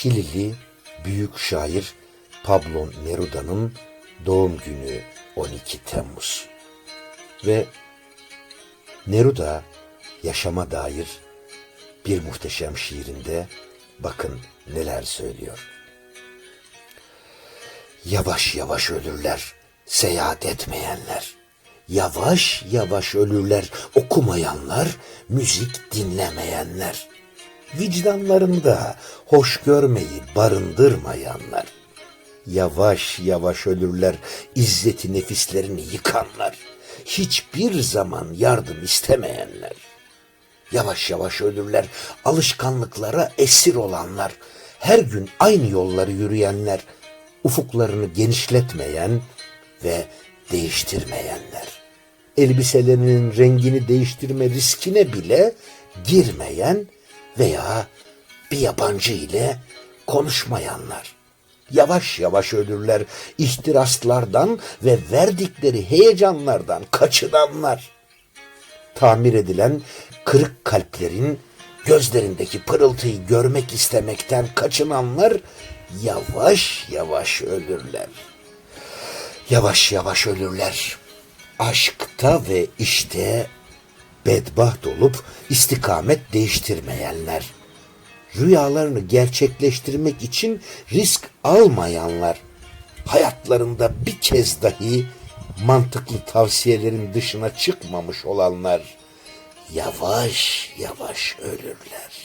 Şilili büyük şair Pablo Neruda'nın doğum günü 12 Temmuz. Ve Neruda yaşama dair bir muhteşem şiirinde bakın neler söylüyor. Yavaş yavaş ölürler seyahat etmeyenler. Yavaş yavaş ölürler okumayanlar, müzik dinlemeyenler. Vicdanlarında hoş görmeyi barındırmayanlar. Yavaş yavaş ölürler izzeti nefislerini yıkanlar. Hiçbir zaman yardım istemeyenler. Yavaş yavaş ölürler alışkanlıklara esir olanlar. Her gün aynı yolları yürüyenler. Ufuklarını genişletmeyen ve değiştirmeyenler. Elbiselerinin rengini değiştirme riskine bile girmeyen veya bir yabancı ile konuşmayanlar. Yavaş yavaş ölürler ihtiraslardan ve verdikleri heyecanlardan kaçınanlar tamir edilen kırık kalplerin gözlerindeki pırıltıyı görmek istemekten kaçınanlar yavaş yavaş ölürler. Yavaş yavaş ölürler. Aşkta ve işte bedbaht olup istikamet değiştirmeyenler. Rüyalarını gerçekleştirmek için risk almayanlar. Hayatlarında bir kez dahi mantıklı tavsiyelerin dışına çıkmamış olanlar yavaş yavaş ölürler.